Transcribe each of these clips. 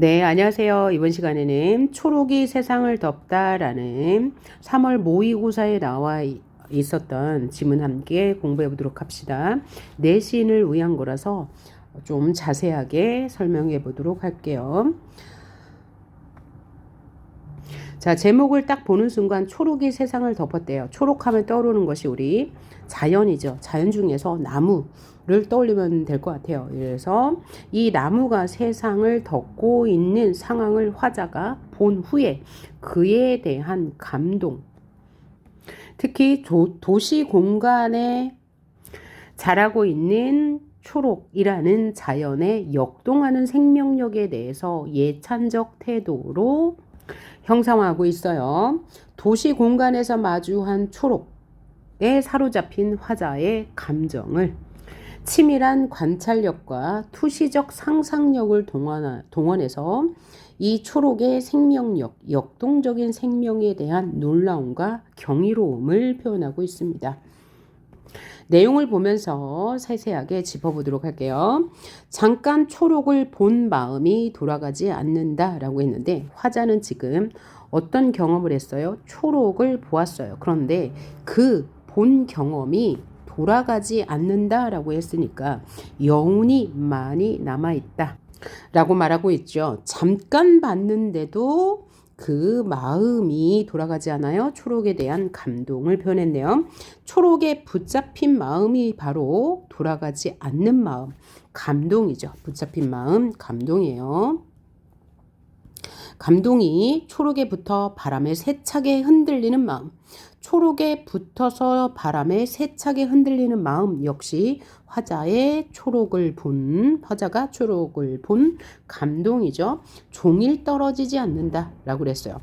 네, 안녕하세요. 이번 시간에는 초록이 세상을 덮다라는 3월 모의고사에 나와 이- 있었던 지문 함께 공부해 보도록 합시다. 내신을 위한 거라서 좀 자세하게 설명해 보도록 할게요. 자, 제목을 딱 보는 순간 초록이 세상을 덮었대요. 초록하면 떠오르는 것이 우리 자연이죠. 자연 중에서 나무를 떠올리면 될 것 같아요. 그래서 이 나무가 세상을 덮고 있는 상황을 화자가 본 후에 그에 대한 감동, 특히 도, 도시 공간에 자라고 있는 초록이라는 자연의 역동하는 생명력에 대해서 예찬적 태도로 형상화하고 있어요. 도시 공간에서 마주한 초록 에 사로잡힌 화자의 감정을 치밀한 관찰력과 투시적 상상력을 동원, 동원해서 이 초록의 생명력, 역동적인 생명에 대한 놀라움과 경이로움을 표현하고 있습니다. 내용을 보면서 세세하게 짚어보도록 할게요. 잠깐 초록을 본 마음이 돌아가지 않는다 라고 했는데 화자는 지금 어떤 경험을 했어요? 초록을 보았어요. 그런데 그 본 경험이 돌아가지 않는다라고 했으니까 여운이 많이 남아 있다. 라고 말하고 있죠. 잠깐 봤는데도 그 마음이 돌아가지 않아요. 초록에 대한 감동을 표현했네요. 초록에 붙잡힌 마음이 바로 돌아가지 않는 마음, 감동이죠. 붙잡힌 마음, 감동이에요. 감동이 초록에 붙어 바람에 세차게 흔들리는 마음. 초록에 붙어서 바람에 세차게 흔들리는 마음 역시 화자의 초록을 본 화자가 초록을 본 감동이죠. 종일 떨어지지 않는다라고 그랬어요.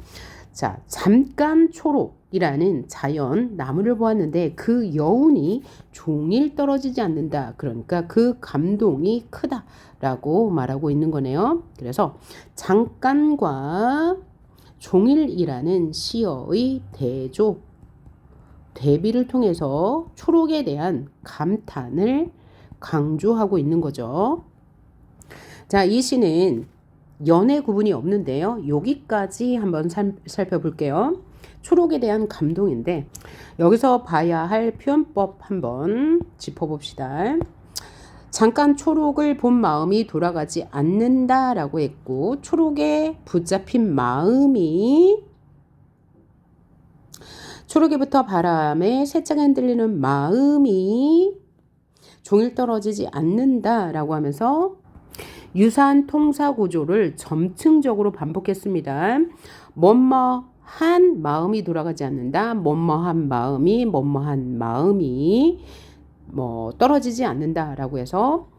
자, 잠깐 초록이라는 자연 나무를 보았는데 그 여운이 종일 떨어지지 않는다. 그러니까 그 감동이 크다라고 말하고 있는 거네요. 그래서 잠깐과 종일이라는 시어의 대조 대비를 통해서 초록에 대한 감탄을 강조하고 있는 거죠. 자, 이 시는 연의 구분이 없는데요. 여기까지 한번 살, 살펴볼게요. 초록에 대한 감동인데 여기서 봐야 할 표현법 한번 짚어봅시다. 잠깐 초록을 본 마음이 돌아가지 않는다라고 했고 초록에 붙잡힌 마음이 초록에부터 바람에 세차게 흔들리는 마음이 종일 떨어지지 않는다라고 하면서 유사한 통사 구조를 점층적으로 반복했습니다. 뭐뭐한 마음이 돌아가지 않는다. 뭐뭐한 마음이 뭐뭐한 마음이 뭐 떨어지지 않는다라고 해서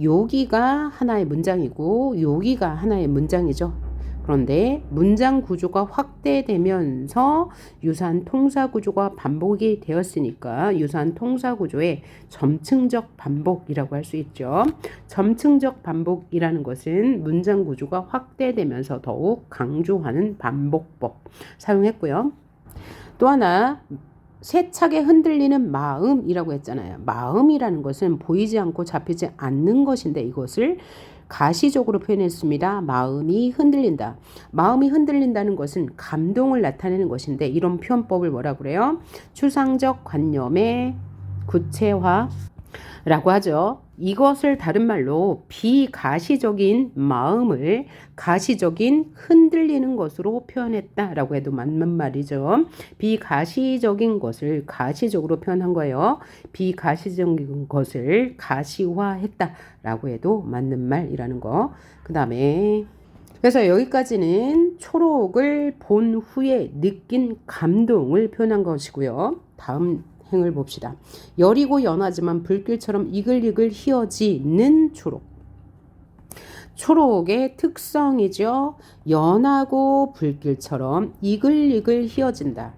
여기가 하나의 문장이고 여기가 하나의 문장이죠. 그런데 문장 구조가 확대되면서 유사한 통사 구조가 반복이 되었으니까 유사한 통사 구조의 점층적 반복이라고 할 수 있죠. 점층적 반복이라는 것은 문장 구조가 확대되면서 더욱 강조하는 반복법 사용했고요. 또 하나 세차게 흔들리는 마음이라고 했잖아요. 마음이라는 것은 보이지 않고 잡히지 않는 것인데 이것을 가시적으로 표현했습니다. 마음이 흔들린다. 마음이 흔들린다는 것은 감동을 나타내는 것인데 이런 표현법을 뭐라 그래요? 추상적 관념의 구체화 라고 하죠. 이것을 다른 말로 비가시적인 마음을 가시적인 흔들리는 것으로 표현했다 라고 해도 맞는 말이죠. 비가시적인 것을 가시적으로 표현한 거예요. 비가시적인 것을 가시화했다 라고 해도 맞는 말이라는 거. 그 다음에 그래서 여기까지는 초록을 본 후에 느낀 감동을 표현한 것이고요. 다음 행을 봅시다. 여리고 연하지만 불길처럼 이글이글 휘어지는 초록. 초록의 특성이죠. 연하고 불길처럼 이글이글 휘어진다.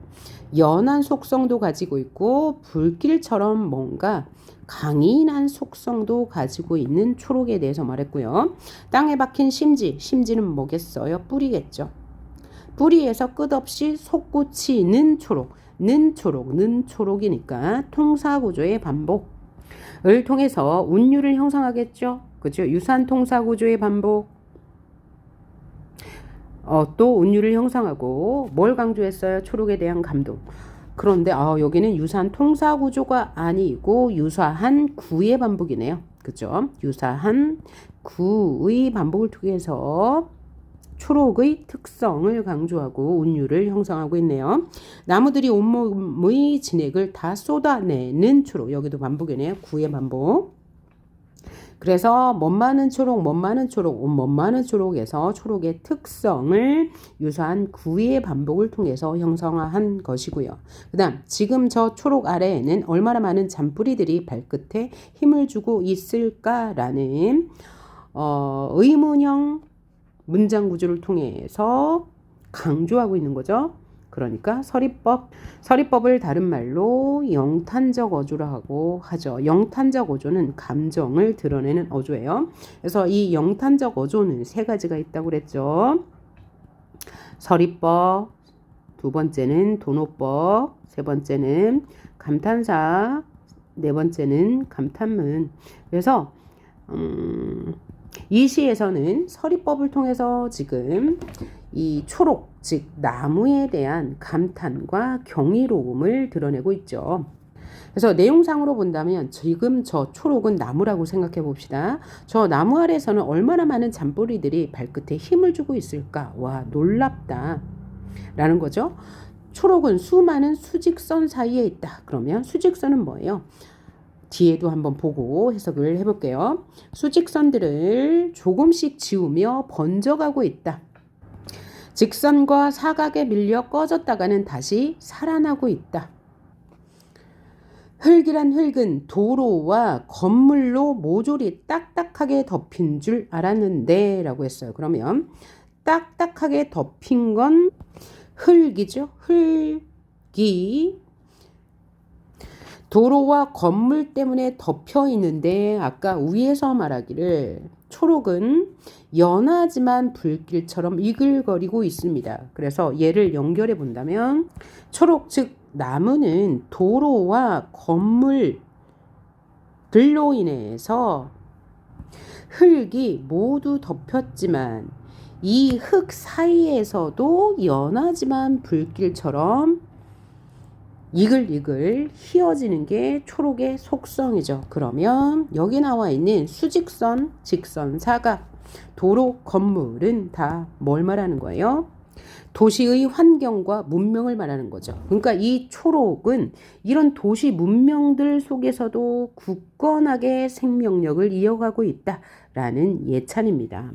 연한 속성도 가지고 있고 불길처럼 뭔가 강인한 속성도 가지고 있는 초록에 대해서 말했고요. 땅에 박힌 심지, 심지는 뭐겠어요? 뿌리겠죠. 뿌리에서 끝없이 솟구치는 초록. 는 초록, 는 초록이니까 통사 구조의 반복을 통해서 운율을 형성하겠죠. 그죠? 유산 통사 구조의 반복. 어, 또 운율을 형성하고 뭘 강조했어요? 초록에 대한 감동. 그런데 아, 여기는 유사한 통사 구조가 아니고 유사한 구의 반복이네요. 그죠? 유사한 구의 반복을 통해서 초록의 특성을 강조하고 운율을 형성하고 있네요. 나무들이 온몸의 진액을 다 쏟아내는 초록. 여기도 반복이네요. 구의 반복. 그래서 멋 많은 초록, 멋 많은 초록, 멋 많은 초록에서 초록의 특성을 유사한 구의 반복을 통해서 형성한 것이고요. 그 다음, 지금 저 초록 아래에는 얼마나 많은 잔뿌리들이 발끝에 힘을 주고 있을까라는 어, 의문형 문장 구조를 통해서 강조하고 있는 거죠. 그러니까 서리법, 서리법을 다른 말로 영탄적 어조라고 하죠. 영탄적 어조는 감정을 드러내는 어조예요. 그래서 이 영탄적 어조는 세 가지가 있다고 그랬죠. 서리법, 두 번째는 도노법, 세 번째는 감탄사, 네 번째는 감탄문. 그래서 음, 이 시에서는 서리법을 통해서 지금 이 초록, 즉 나무에 대한 감탄과 경이로움을 드러내고 있죠. 그래서 내용상으로 본다면 지금 저 초록은 나무라고 생각해 봅시다. 저 나무 아래에서는 얼마나 많은 잔뿌리들이 발끝에 힘을 주고 있을까? 와, 놀랍다. 라는 거죠. 초록은 수많은 수직선 사이에 있다. 그러면 수직선은 뭐예요? 뒤에도 한번 보고 해석을 해볼게요. 수직선들을 조금씩 지우며 번져가고 있다. 직선과 사각에 밀려 꺼졌다가는 다시 살아나고 있다. 흙이란 흙은 도로와 건물로 모조리 딱딱하게 덮인 줄 알았는데 라고 했어요. 그러면 딱딱하게 덮인 건 흙이죠. 흙이 도로와 건물 때문에 덮여 있는데 아까 위에서 말하기를 초록은 연하지만 불길처럼 이글거리고 있습니다. 그래서 얘를 연결해 본다면 초록 즉 나무는 도로와 건물들로 인해서 흙이 모두 덮였지만 이 흙 사이에서도 연하지만 불길처럼 이글이글 휘어지는 게 초록의 속성이죠. 그러면 여기 나와 있는 수직선, 직선, 사각, 도로, 건물은 다 뭘 말하는 거예요? 도시의 환경과 문명을 말하는 거죠. 그러니까 이 초록은 이런 도시 문명들 속에서도 굳건하게 생명력을 이어가고 있다라는 예찬입니다.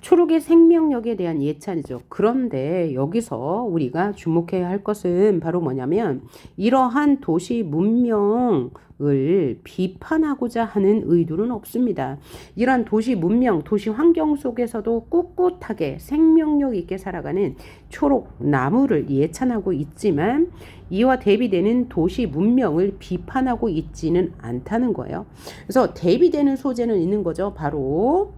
초록의 생명력에 대한 예찬이죠. 그런데 여기서 우리가 주목해야 할 것은 바로 뭐냐면 이러한 도시 문명 을 비판하고자 하는 의도는 없습니다. 이러한 도시 문명, 도시 환경 속에서도 꿋꿋하게 생명력 있게 살아가는 초록 나무를 예찬하고 있지만 이와 대비되는 도시 문명을 비판하고 있지는 않다는 거예요. 그래서 대비되는 소재는 있는 거죠. 바로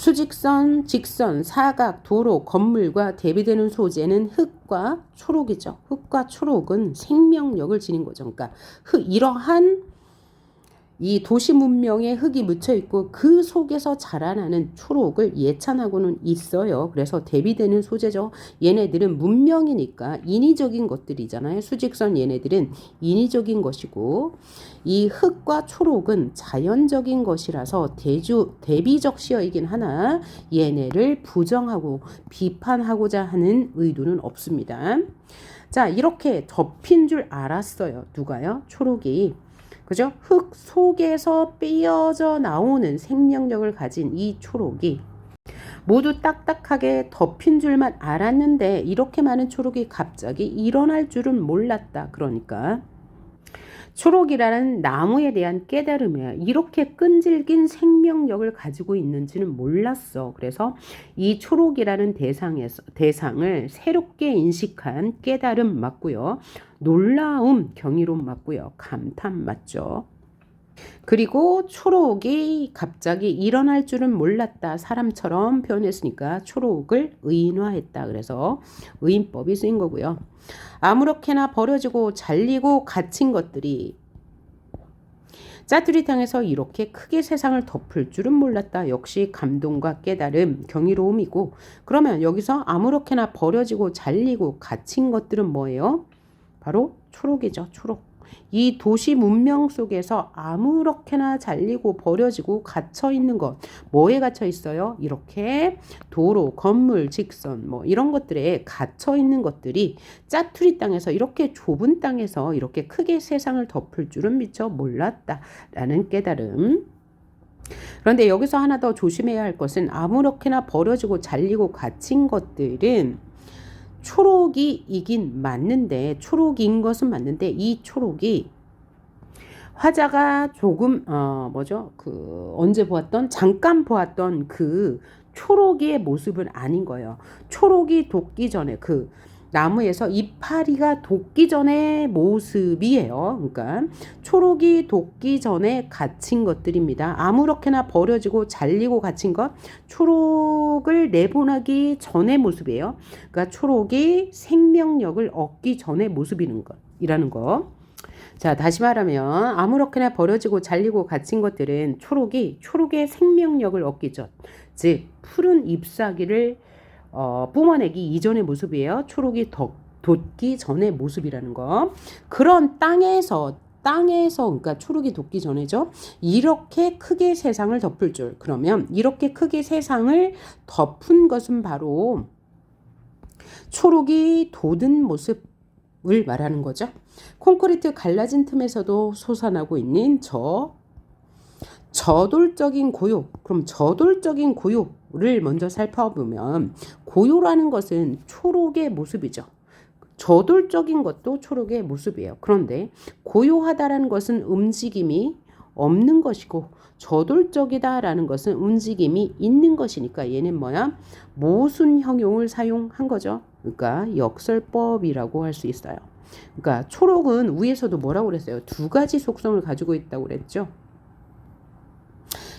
수직선, 직선, 사각, 도로, 건물과 대비되는 소재는 흙과 초록이죠. 흙과 초록은 생명력을 지닌 거죠. 그러니까 흙, 이러한 이 도시 문명에 흙이 묻혀 있고 그 속에서 자라나는 초록을 예찬하고는 있어요. 그래서 대비되는 소재죠. 얘네들은 문명이니까 인위적인 것들이잖아요. 수직선 얘네들은 인위적인 것이고 이 흙과 초록은 자연적인 것이라서 대주 대비적 시어이긴 하나 얘네를 부정하고 비판하고자 하는 의도는 없습니다. 자, 이렇게 덮인 줄 알았어요. 누가요? 초록이. 그죠? 흙 속에서 삐어져 나오는 생명력을 가진 이 초록이 모두 딱딱하게 덮인 줄만 알았는데 이렇게 많은 초록이 갑자기 일어날 줄은 몰랐다. 그러니까 초록이라는 나무에 대한 깨달음이야. 이렇게 끈질긴 생명력을 가지고 있는지는 몰랐어. 그래서 이 초록이라는 대상에서 대상을 새롭게 인식한 깨달음 맞고요. 놀라움, 경이로움 맞고요. 감탄 맞죠. 그리고 초록이 갑자기 일어날 줄은 몰랐다. 사람처럼 표현했으니까 초록을 의인화했다. 그래서 의인법이 쓰인 거고요. 아무렇게나 버려지고 잘리고 갇힌 것들이 짜투리 땅에서 이렇게 크게 세상을 덮을 줄은 몰랐다. 역시 감동과 깨달음, 경이로움이고 그러면 여기서 아무렇게나 버려지고 잘리고 갇힌 것들은 뭐예요? 바로 초록이죠. 초록. 이 도시 문명 속에서 아무렇게나 잘리고 버려지고 갇혀 있는 것. 뭐에 갇혀 있어요? 이렇게 도로, 건물, 직선, 뭐 이런 것들에 갇혀 있는 것들이 짜투리 땅에서 이렇게 좁은 땅에서 이렇게 크게 세상을 덮을 줄은 미처 몰랐다라는 깨달음. 그런데 여기서 하나 더 조심해야 할 것은 아무렇게나 버려지고 잘리고 갇힌 것들은 초록이 이긴 맞는데 초록인 것은 맞는데 이 초록이 화자가 조금 어 뭐죠 그 언제 보았던 잠깐 보았던 그 초록이의 모습은 아닌 거예요. 초록이 돋기 전에 그 나무에서 이파리가 돋기 전의 모습이에요. 그러니까 초록이 돋기 전에 갇힌 것들입니다. 아무렇게나 버려지고 잘리고 갇힌 것 초록을 내보내기 전의 모습이에요. 그러니까 초록이 생명력을 얻기 전의 모습이는 것 이라는 거. 자, 다시 말하면 아무렇게나 버려지고 잘리고 갇힌 것들은 초록이 초록의 생명력을 얻기 전, 즉 푸른 잎사귀를 어, 뿜어내기 이전의 모습이에요. 초록이 덧, 돋기 전의 모습이라는 거. 그런 땅에서 땅에서 그러니까 초록이 돋기 전에죠. 이렇게 크게 세상을 덮을 줄. 그러면 이렇게 크게 세상을 덮은 것은 바로 초록이 돋은 모습을 말하는 거죠. 콘크리트 갈라진 틈에서도 솟아나고 있는 저 저돌적인 고요. 그럼 저돌적인 고요 를 먼저 살펴보면 고요라는 것은 초록의 모습이죠. 저돌적인 것도 초록의 모습이에요. 그런데 고요하다라는 것은 움직임이 없는 것이고 저돌적이다라는 것은 움직임이 있는 것이니까 얘는 뭐야? 모순 형용을 사용한 거죠. 그러니까 역설법이라고 할 수 있어요. 그러니까 초록은 위에서도 뭐라고 그랬어요? 두 가지 속성을 가지고 있다고 그랬죠.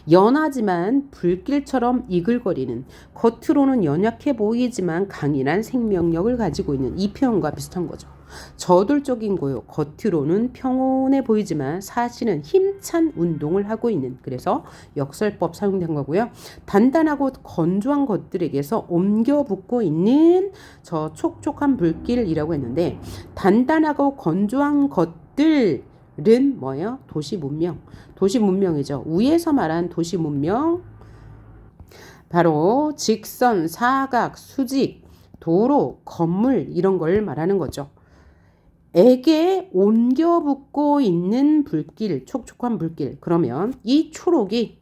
연하지만 불길처럼 이글거리는 겉으로는 연약해 보이지만 강인한 생명력을 가지고 있는 이 표현과 비슷한 거죠. 저돌적인 고요. 겉으로는 평온해 보이지만 사실은 힘찬 운동을 하고 있는 그래서 역설법 사용된 거고요. 단단하고 건조한 것들에게서 옮겨 붙고 있는 저 촉촉한 불길이라고 했는데 단단하고 건조한 것들 른 뭐예요? 도시 문명. 도시 문명이죠. 위에서 말한 도시 문명 바로 직선, 사각, 수직, 도로, 건물 이런 걸 말하는 거죠. 에게 옮겨 붙고 있는 불길, 촉촉한 불길. 그러면 이 초록이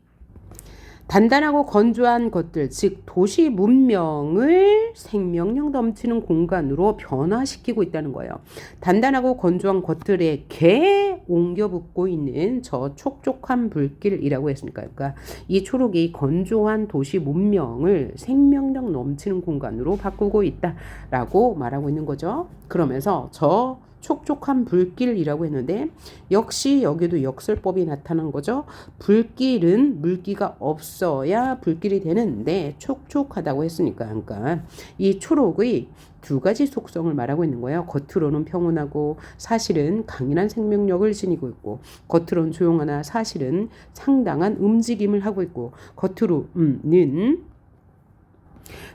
단단하고 건조한 것들, 즉 도시 문명을 생명력 넘치는 공간으로 변화시키고 있다는 거예요. 단단하고 건조한 것들에게 옮겨 붙고 있는 저 촉촉한 불길이라고 했으니까, 그러니까 이 초록이 건조한 도시 문명을 생명력 넘치는 공간으로 바꾸고 있다라고 말하고 있는 거죠. 그러면서 저 촉촉한 불길이라고 했는데 역시 여기도 역설법이 나타난 거죠. 불길은 물기가 없어야 불길이 되는데 촉촉하다고 했으니까 그러니까 이 초록의 두 가지 속성을 말하고 있는 거예요. 겉으로는 평온하고 사실은 강인한 생명력을 지니고 있고 겉으로는 조용하나 사실은 상당한 움직임을 하고 있고 겉으로는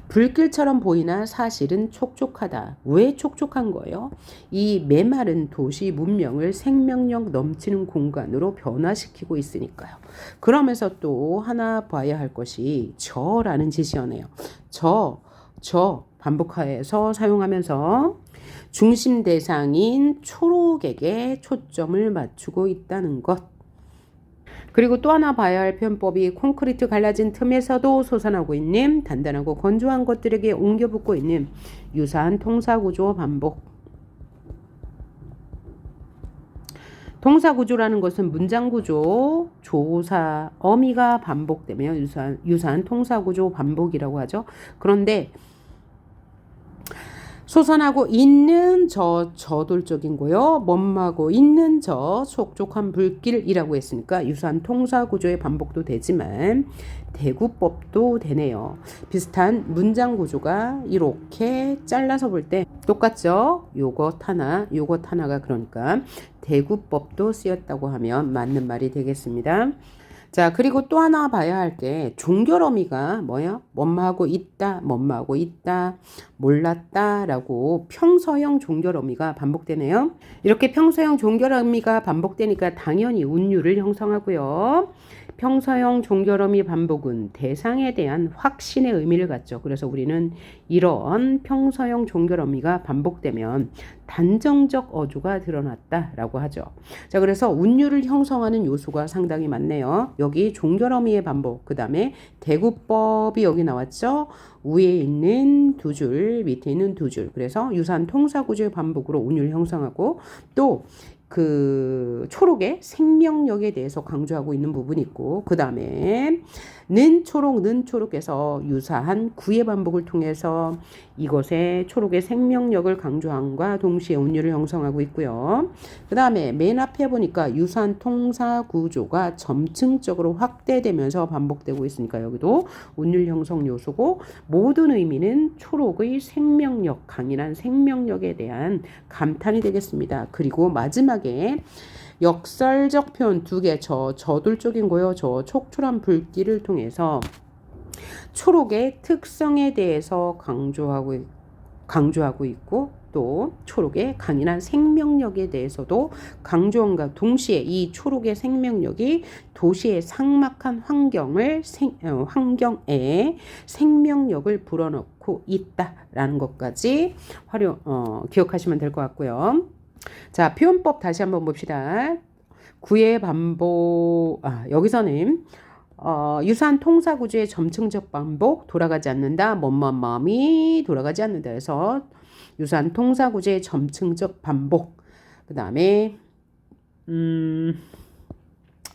불길처럼 보이나 사실은 촉촉하다. 왜 촉촉한 거예요? 이 메마른 도시 문명을 생명력 넘치는 공간으로 변화시키고 있으니까요. 그러면서 또 하나 봐야 할 것이 저라는 지시어네요. 저, 저 반복하여서 사용하면서 중심 대상인 초록에게 초점을 맞추고 있다는 것. 그리고 또 하나 봐야 할 표현법이 콘크리트 갈라진 틈에서도 솟아나고 있는 단단하고 건조한 것들에게 옮겨 붙고 있는 유사한 통사 구조 반복. 동사 구조라는 것은 문장 구조, 조사, 어미가 반복되며 유사한, 유사한 통사 구조 반복이라고 하죠. 그런데 솟아나고 있는 저 저돌적인 거요. 멋마고 있는 저 촉촉한 불길이라고 했으니까 유사한 통사 구조의 반복도 되지만 대구법도 되네요. 비슷한 문장 구조가 이렇게 잘라서 볼 때 똑같죠? 요것 하나, 요것 하나가 그러니까 대구법도 쓰였다고 하면 맞는 말이 되겠습니다. 자, 그리고 또 하나 봐야 할 게 종결어미가 뭐야? 뭐뭐하고 있다, 뭐뭐하고 있다, 몰랐다라고 평서형 종결어미가 반복되네요. 이렇게 평서형 종결어미가 반복되니까 당연히 운율을 형성하고요. 평서형 종결어미 반복은 대상에 대한 확신의 의미를 갖죠. 그래서 우리는 이런 평서형 종결어미가 반복되면 단정적 어조가 드러났다라고 하죠. 자, 그래서 운율을 형성하는 요소가 상당히 많네요. 여기 종결어미의 반복, 그 다음에 대구법이 여기 나왔죠. 위에 있는 두 줄, 밑에 있는 두 줄. 그래서 유사한 통사 구조의 반복으로 운율 형성하고 또 그 초록의 생명력에 대해서 강조하고 있는 부분이 있고 그 다음에 는 초록 는 초록에서 유사한 구의 반복을 통해서 이것의 초록의 생명력을 강조함과 동시에 운율을 형성하고 있고요. 그 다음에 맨 앞에 보니까 유사한 통사 구조가 점층적으로 확대되면서 반복되고 있으니까 여기도 운율 형성 요소고 모든 의미는 초록의 생명력 강인한 생명력에 대한 감탄이 되겠습니다. 그리고 마지막에 역설적 표현 두 개, 저 저돌적인 거요. 저 촉촉한 불길을 통해서 초록의 특성에 대해서 강조하고 강조하고 있고 또 초록의 강인한 생명력에 대해서도 강조함과 동시에 이 초록의 생명력이 도시의 삭막한 환경을 생, 어, 환경에 생명력을 불어넣고 있다라는 것까지 활용 어, 기억하시면 될 것 같고요. 자, 표현법 다시 한번 봅시다. 구의 반복, 아, 여기서는 어, 유사한 통사 구조의 점층적 반복, 돌아가지 않는다, 뭐뭐뭐이 돌아가지 않는다 해서 유사한 통사 구조의 점층적 반복, 그 다음에 음,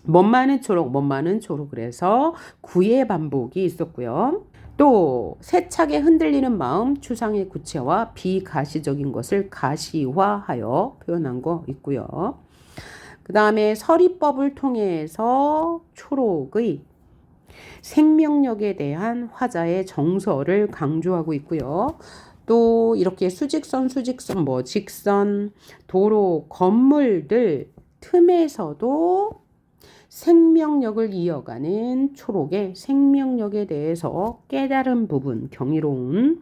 멋많은 초록, 멋많은 초록 그래서 구의 반복이 있었고요. 또 세차게 흔들리는 마음, 추상의 구체와 비가시적인 것을 가시화하여 표현한 거 있고요. 그 다음에 서리법을 통해서 초록의 생명력에 대한 화자의 정서를 강조하고 있고요. 또 이렇게 수직선, 수직선, 뭐 직선, 도로, 건물들 틈에서도 생명력을 이어가는 초록의 생명력에 대해서 깨달은 부분, 경이로운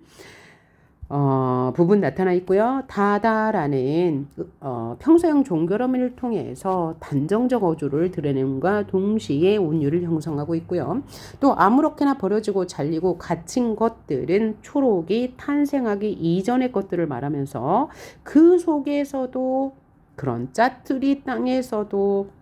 어, 부분 나타나 있고요. 다다라는 어, 평소형 종결어미를 통해서 단정적 어조를 드러냄과 동시에 운율을 형성하고 있고요. 또 아무렇게나 버려지고 잘리고 갇힌 것들은 초록이 탄생하기 이전의 것들을 말하면서 그 속에서도 그런 짜투리 땅에서도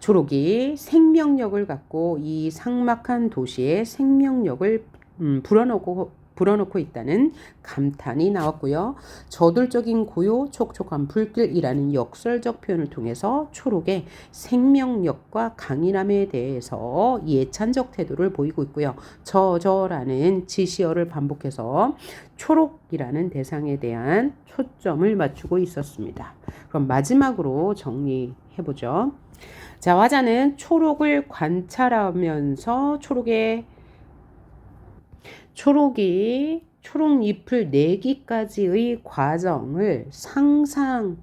초록이 생명력을 갖고 이 삭막한 도시에 생명력을 음, 불어넣고 불어넣고 있다는 감탄이 나왔고요. 저돌적인 고요, 촉촉한 불길이라는 역설적 표현을 통해서 초록의 생명력과 강인함에 대해서 예찬적 태도를 보이고 있고요. 저저라는 지시어를 반복해서 초록이라는 대상에 대한 초점을 맞추고 있었습니다. 그럼 마지막으로 정리해보죠. 자, 화자는 초록을 관찰하면서 초록의 초록이 초록 잎을 내기까지의 과정을 상상하면서요.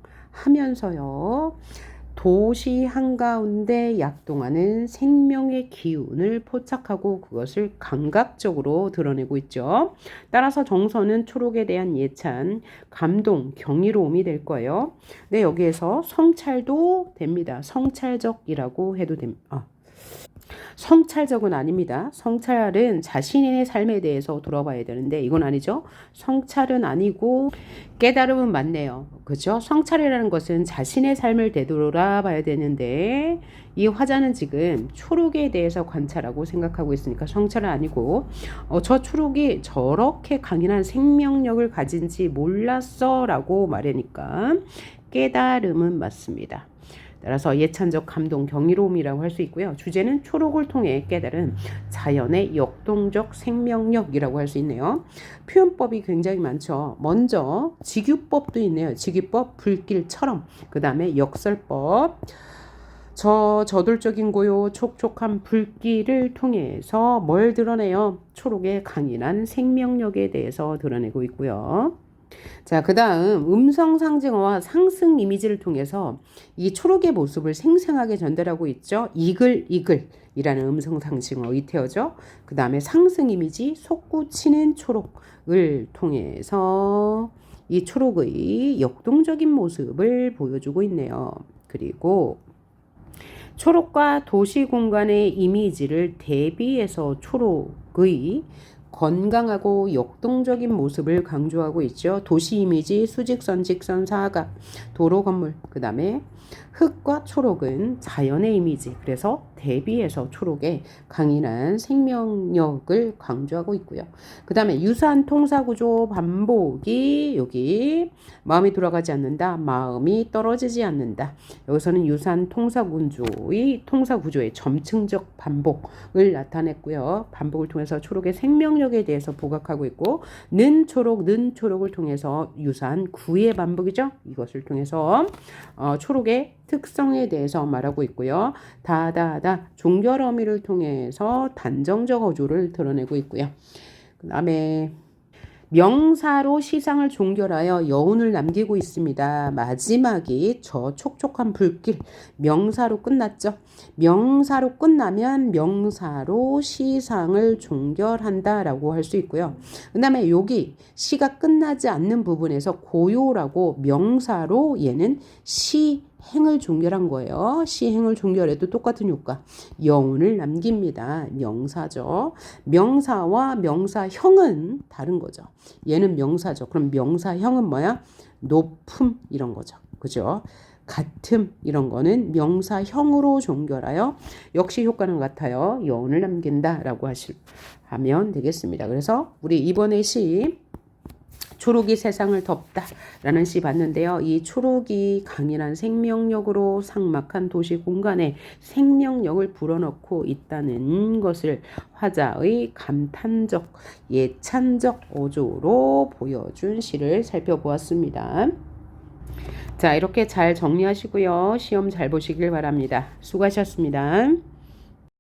도시 한가운데 약동하는 생명의 기운을 포착하고 그것을 감각적으로 드러내고 있죠. 따라서 정서는 초록에 대한 예찬, 감동, 경이로움이 될 거예요. 네, 여기에서 성찰도 됩니다. 성찰적이라고 해도 됩니다. 아. 성찰적은 아닙니다. 성찰은 자신의 삶에 대해서 돌아봐야 되는데 이건 아니죠. 성찰은 아니고 깨달음은 맞네요. 그렇죠? 성찰이라는 것은 자신의 삶을 되돌아봐야 되는데 이 화자는 지금 초록에 대해서 관찰하고 생각하고 있으니까 성찰은 아니고 어, 저 초록이 저렇게 강인한 생명력을 가진지 몰랐어라고 말하니까 깨달음은 맞습니다. 따라서 예찬적 감동 경이로움이라고 할 수 있고요. 주제는 초록을 통해 깨달은 자연의 역동적 생명력이라고 할 수 있네요. 표현법이 굉장히 많죠. 먼저 직유법도 있네요. 직유법 불길처럼 그 다음에 역설법 저 저돌적인 고요 촉촉한 불길을 통해서 뭘 드러내요? 초록의 강인한 생명력에 대해서 드러내고 있고요. 자, 그 다음 음성 상징어와 상승 이미지를 통해서 이 초록의 모습을 생생하게 전달하고 있죠. 이글 이글 이라는 음성 상징어 이태어죠. 그 다음에 상승 이미지 솟구치는 초록을 통해서 이 초록의 역동적인 모습을 보여주고 있네요. 그리고 초록과 도시 공간의 이미지를 대비해서 초록의 건강하고 역동적인 모습을 강조하고 있죠. 도시 이미지, 수직 선, 직 선, 사각, 도로 건물, 그 다음에 흙과 초록은 자연의 이미지. 그래서 대비해서 초록의 강인한 생명력을 강조하고 있고요. 그 다음에 유사한 통사구조 반복이 여기 마음이 돌아가지 않는다. 마음이 떨어지지 않는다. 여기서는 유사한 통사구조의 통사구조의 점층적 반복을 나타냈고요. 반복을 통해서 초록의 생명력에 대해서 부각하고 있고 는 초록, 는 초록을 통해서 유사한 구의 반복이죠. 이것을 통해서 어, 초록의 특성에 대해서 말하고 있고요. 다다다 종결 어미를 통해서 단정적 어조를 드러내고 있고요. 그 다음에 명사로 시상을 종결하여 여운을 남기고 있습니다. 마지막이 저 촉촉한 불길 명사로 끝났죠. 명사로 끝나면 명사로 시상을 종결한다라고 할 수 있고요. 그다음에 여기 시가 끝나지 않는 부분에서 고요라고 명사로 얘는 시 행을 종결한 거예요. 시행을 종결해도 똑같은 효과. 여운을 남깁니다. 명사죠. 명사와 명사형은 다른 거죠. 얘는 명사죠. 그럼 명사형은 뭐야? 높음 이런 거죠. 그죠? 같음 이런 거는 명사형으로 종결하여 역시 효과는 같아요. 여운을 남긴다라고 하실 하면 되겠습니다. 그래서 우리 이번에 시 초록이 세상을 덮다 라는 시 봤는데요. 이 초록이 강인한 생명력으로 삭막한 도시 공간에 생명력을 불어넣고 있다는 것을 화자의 감탄적 예찬적 어조로 보여준 시를 살펴보았습니다. 자, 이렇게 잘 정리하시고요. 시험 잘 보시길 바랍니다. 수고하셨습니다.